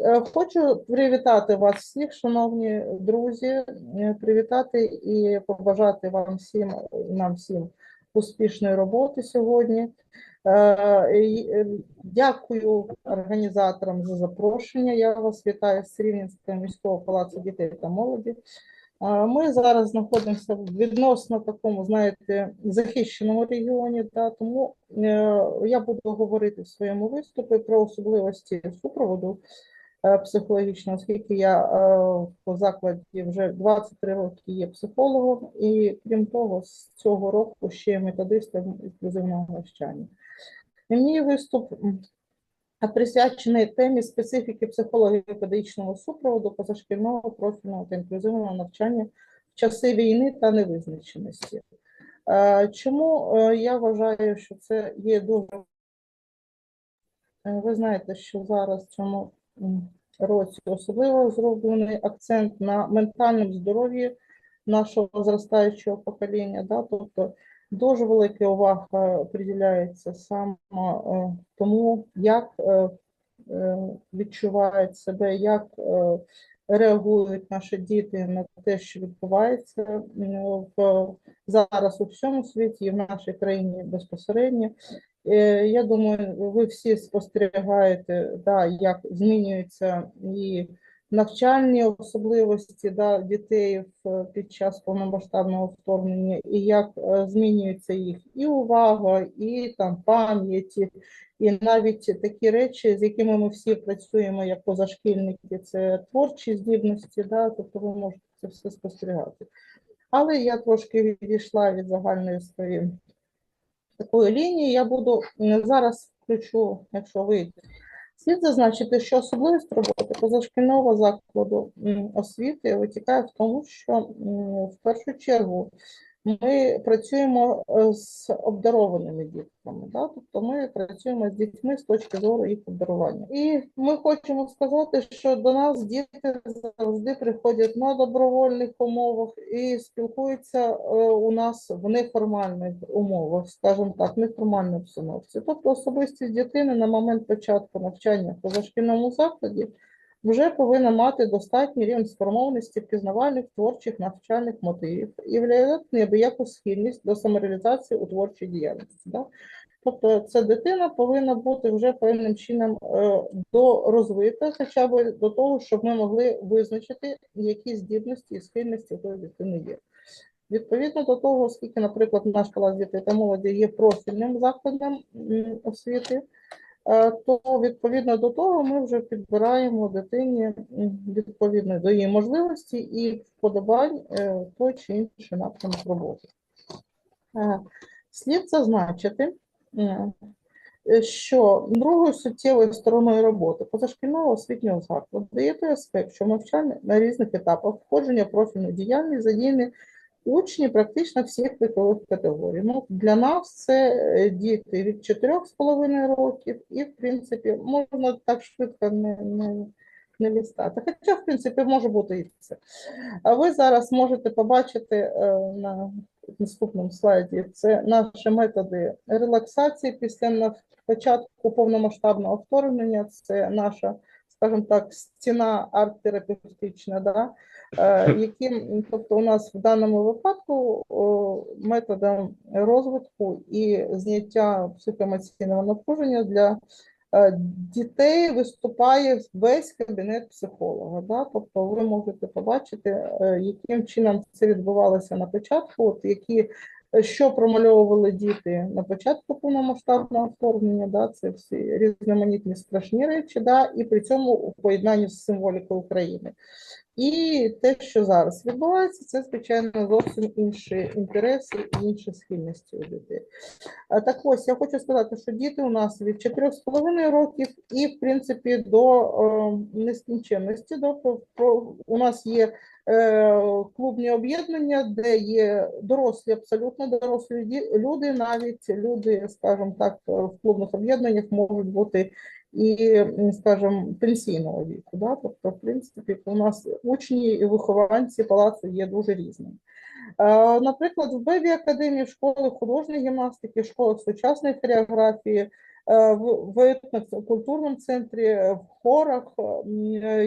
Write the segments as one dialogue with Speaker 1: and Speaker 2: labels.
Speaker 1: е, хочу привітати вас всіх, шановні друзі, е, привітати і побажати вам всім, нам всім успішної роботи сьогодні. Е, Дякую організаторам за запрошення. Я вас вітаю з Рівненського міського палацу дітей та молоді. Ми зараз знаходимося в відносно такому, знаєте, захищеному регіоні, та, тому я буду говорити в своєму виступі про особливості супроводу е, психологічного, оскільки я е, в закладі вже 23 роки є психологом, і крім того, з цього року ще методистом інклюзивного навчання. І мій виступ присвячений темі специфіки психології педагогічного супроводу позашкільного профільного та інклюзивного навчання в часи війни та невизначеності. Е, Чому я вважаю, що це є дуже Ви знаєте, що зараз цьому році особливо зроблений акцент на ментальному здоров'ї нашого зростаючого покоління. Да? Тобто дуже велика увага приділяється саме е, тому, як е, е, відчувають себе, як реагують наші діти на те, що відбувається в, зараз у всьому світі і в нашій країні безпосередньо. Е, Я думаю, ви всі спостерігаєте, да, як змінюються і навчальні особливості да, дітей під час повномасштабного вторгнення, і як е, змінюється їх і увага, і там пам'яті, і навіть такі речі, з якими ми всі працюємо як позашкільники, це творчі здібності, да, тобто ви можете це все спостерігати. Але я трошки відійшла від загальної своєї такої лінії я буду зараз включу, якщо вийде. Слід зазначити, що особливість роботи позашкільного закладу освіти витікає в тому, що в першу чергу ми працюємо е, з обдарованими дітками, да? тобто ми працюємо з дітьми з точки зору їх обдарування. І ми хочемо сказати, що до нас діти завжди приходять на добровольних умовах і спілкуються е, у нас в неформальних умовах, скажімо так, неформальній обстановці. Тобто особистість дитини на момент початку навчання в позашкільному закладі вже повинна мати достатній рівень сформованості впізнавальних творчих навчальних мотивів і виявляти неабияку схильність до самореалізації у творчій діяльності. Да? Тобто ця дитина повинна бути вже певним чином е, дорозвита, хоча б до того, щоб ми могли визначити, які здібності і схильності у тої дитини є. Відповідно до того, оскільки, наприклад, наш клас дітей та молоді є профільним закладом освіти, то відповідно до того ми вже підбираємо дитині відповідно до її можливості і вподобань е, той чи інший напрямок роботи. Е, Слід зазначити, е, що другою суттєвою стороною роботи позашкільного освітнього закладу є той аспект, що навчання на різних етапах входження в профільну діяльність задіяні учні практично всіх вікових категорій. Ну, для нас це е, діти від 4,5 років, і, в принципі, можна так швидко не, не, не лістати. Хоча, в принципі, може бути і це. А ви зараз можете побачити е, на наступному слайді це наші методи релаксації після початку повномасштабного вторгнення. Це наша, скажімо так, стіна арт-терапевтична, да? е, яким, тобто у нас в даному випадку методом розвитку і зняття психоемоційного напруження для е, дітей виступає весь кабінет психолога. Да? Тобто ви можете побачити, е, яким чином це відбувалося на початку, от які що промальовували діти на початку повномасштабного вторгнення, да, це всі різноманітні страшні речі, да, і при цьому у поєднанні з символікою України. І те, що зараз відбувається, це, звичайно, зовсім інші інтереси і інші схильності у дітей. Так ось, я хочу сказати, що діти у нас від 4,5 років і, в принципі, до е, нескінченності. Про- у нас є е, клубні об'єднання, де є дорослі, абсолютно дорослі люди, навіть люди, скажімо так, в клубних об'єднаннях можуть бути і, скажімо, пенсійного віку. Да? Тобто, в принципі, у нас учні і вихованці палацу є дуже різними. Наприклад, в Бебі Академії школи художньої гімнастики, школи сучасної хореографії В в етнокультурному центрі, в хорах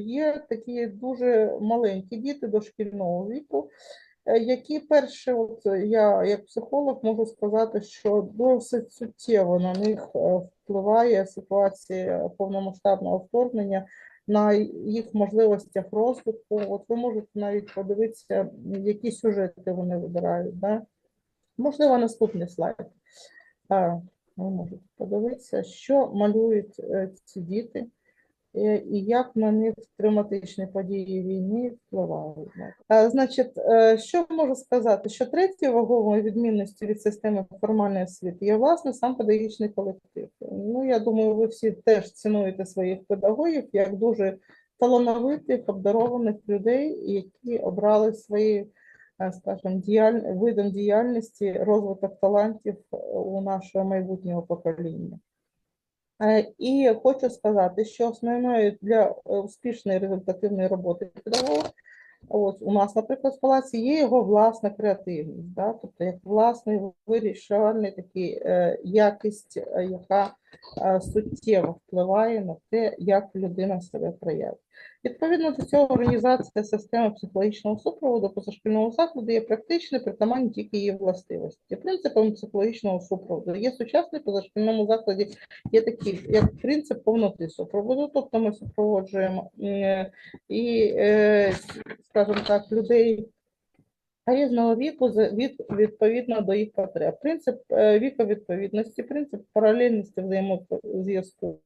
Speaker 1: є такі дуже маленькі діти дошкільного віку, які перше, от я як психолог можу сказати, що досить суттєво на них е, впливає ситуація повномасштабного вторгнення на їх можливостях розвитку. От ви можете навіть подивитися, які сюжети вони вибирають. Да? Можливо, наступний слайд. Ви можете подивитися, що малюють е, ці діти е, і як на них травматичні події війни впливають. Значить, е, що можу сказати? Що третьою ваговою відмінністю від системи формальної освіти є, власне, сам педагогічний колектив. Ну, я думаю, ви всі теж цінуєте своїх педагогів як дуже талановитих, обдарованих людей, які обрали свої е, скажімо, діяль... видом діяльності розвиток талантів е, у нашого майбутнього покоління. Е, І хочу сказати, що основною для е, успішної результативної роботи педагога, Ось у нас, наприклад, в палаці є його власна креативність, да? тобто як власний вирішальний такий е, якість, яка суттєво впливає на те, як людина себе проявить. Відповідно до цього, організація системи психологічного супроводу позашкільного закладу є практичною, притаманні тільки її властивості. Принципом психологічного супроводу є сучасний позашкільному закладі, є такий, як принцип повноти супроводу, тобто ми супроводжуємо е, і, е, скажімо так, людей різного віку від, відповідно до їх потреб. Принцип е, віковідповідності, принцип паралельності взаємозв'язку.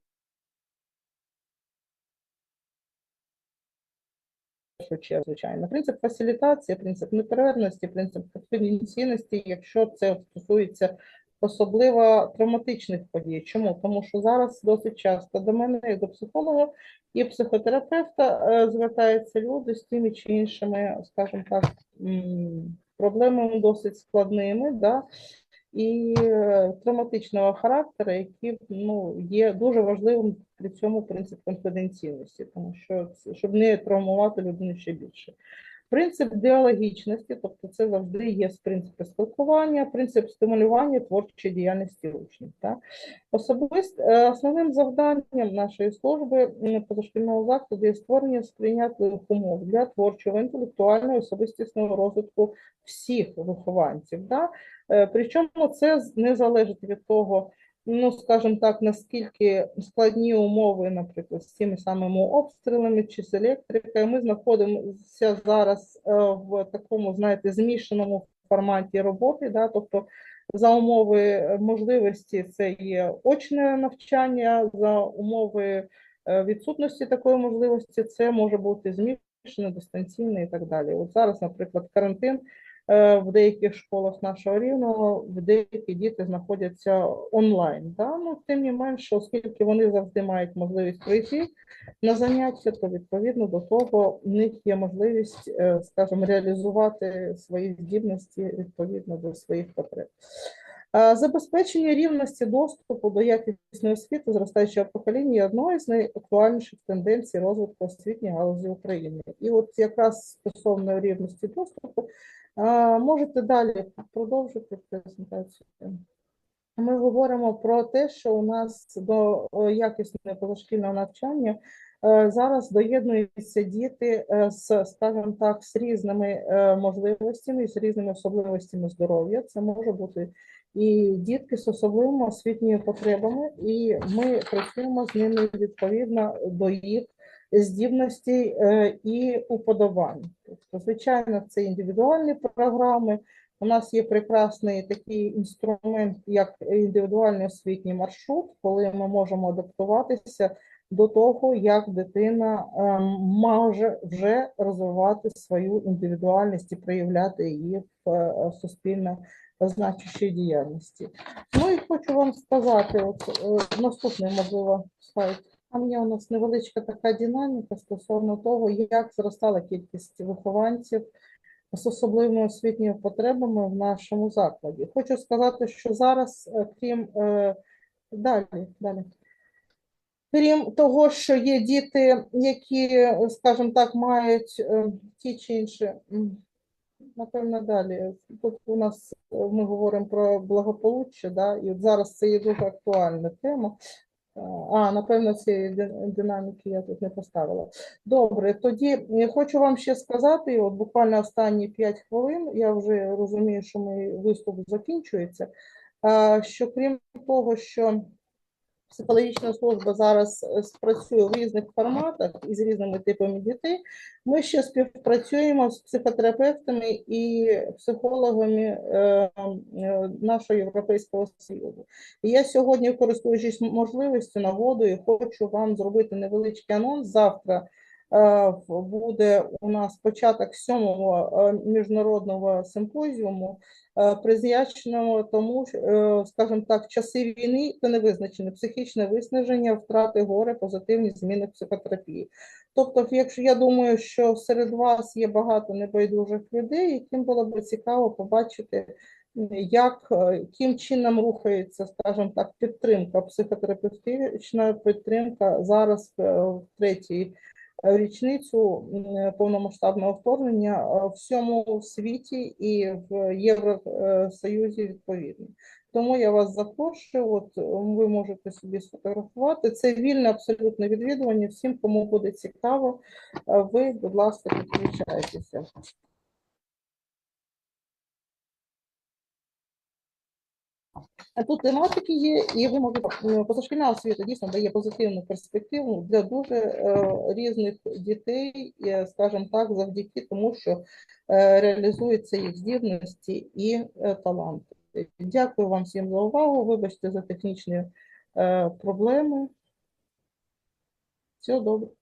Speaker 1: чергу, звичайно. Принцип фасилітації, принцип неперервності, принцип конфіденційності, якщо це стосується особливо травматичних подій. Чому? Тому що зараз досить часто до мене, як до психолога і психотерапевта, е, звертаються люди з тими чи іншими, скажімо так, проблемами досить складними, да? і е, травматичного характеру, які ну, є дуже важливим при цьому принцип конфіденційності, тому що щоб не травмувати людину ще більше. Принцип діалогічності, тобто це завжди є з принципу спілкування, принцип стимулювання творчої діяльності учнів. Так? Особисто е, основним завданням нашої служби позашкільного закладу є створення сприйнятливих умов для творчого, інтелектуального, особистісного розвитку всіх вихованців. Да? Е, Причому це не залежить від того, ну скажімо так, наскільки складні умови, наприклад, з цими самими обстрілами чи з електрикою. Ми знаходимося зараз е, в такому, знаєте, змішаному форматі роботи, да? тобто за умови можливості це є очне навчання, за умови е, відсутності такої можливості це може бути змішане, дистанційне і так далі. От зараз, наприклад, карантин в деяких школах нашого рівного, деякі діти знаходяться онлайн. Да? Ну, тим не менше, оскільки вони завжди мають можливість прийти на заняття, то відповідно до того в них є можливість, е, скажімо, реалізувати свої здібності відповідно до своїх потреб. Е, Забезпечення рівності доступу до якісної освіти зростаючого покоління є одною з найактуальніших тенденцій розвитку освітньої галузі України. І от якраз стосовно рівності доступу, е, можете далі продовжити презентацію. Ми говоримо про те, що у нас до якісного позашкільного навчання е, зараз доєднуються діти е, з, скажімо так, з різними е, можливостями, з різними особливостями здоров'я. Це може бути і дітки з особливими освітніми потребами, і ми працюємо з ними відповідно до їх здібностей е, і уподобань. Тобто, звичайно, це індивідуальні програми. У нас є прекрасний такий інструмент, як індивідуальний освітній маршрут, коли ми можемо адаптуватися до того, як дитина ем, може вже розвивати свою індивідуальність і проявляти її в е, суспільно значущій діяльності. Ну і хочу вам сказати, от е, наступний, можливо, слайд. Там є у нас невеличка така динаміка стосовно того, як зростала кількість вихованців з особливими освітніми потребами в нашому закладі. Хочу сказати, що зараз, е, крім е, далі, далі. Крім того, що є діти, які, скажімо так, мають е, ті чи інші напевно, далі. Тут у нас ми говоримо про благополуччя, да, і от зараз це є дуже актуальна тема. А, напевно, цієї динаміки я тут не поставила. Добре, тоді хочу вам ще сказати, от буквально останні 5 хвилин, я вже розумію, що мій виступ закінчується, що крім того, що психологічна служба зараз е, спрацює в різних форматах і з різними типами дітей, ми ще співпрацюємо з психотерапевтами і психологами е, е, нашого Європейського Союзу. І я сьогодні, користуючись можливістю, нагодою, хочу вам зробити невеличкий анонс. Завтра буде у нас початок сьомого міжнародного симпозіуму, е, присвяченого тому, е, скажімо так, часи війни та невизначене психічне виснаження, втрати горе, позитивні зміни психотерапії. Тобто, якщо я думаю, що серед вас є багато небайдужих людей, яким було б цікаво побачити, як е, яким чином рухається, скажімо так, підтримка психотерапевтична підтримка зараз в третій річницю повномасштабного вторгнення е, в всьому світі і в Євросоюзі відповідно. Тому я вас запрошую, от ви можете собі сфотографувати. Це вільне абсолютно відвідування. Всім, кому буде цікаво, е, ви, будь ласка, підключайтеся. Тут тематики є, і ви можете е, позашкільна освіта дійсно дає позитивну перспективу для дуже е, різних дітей, е, скажімо так, завдяки тому, що е, реалізуються їх здібності і таланти. Дякую вам всім за увагу. Вибачте за технічні проблеми. Всього добре.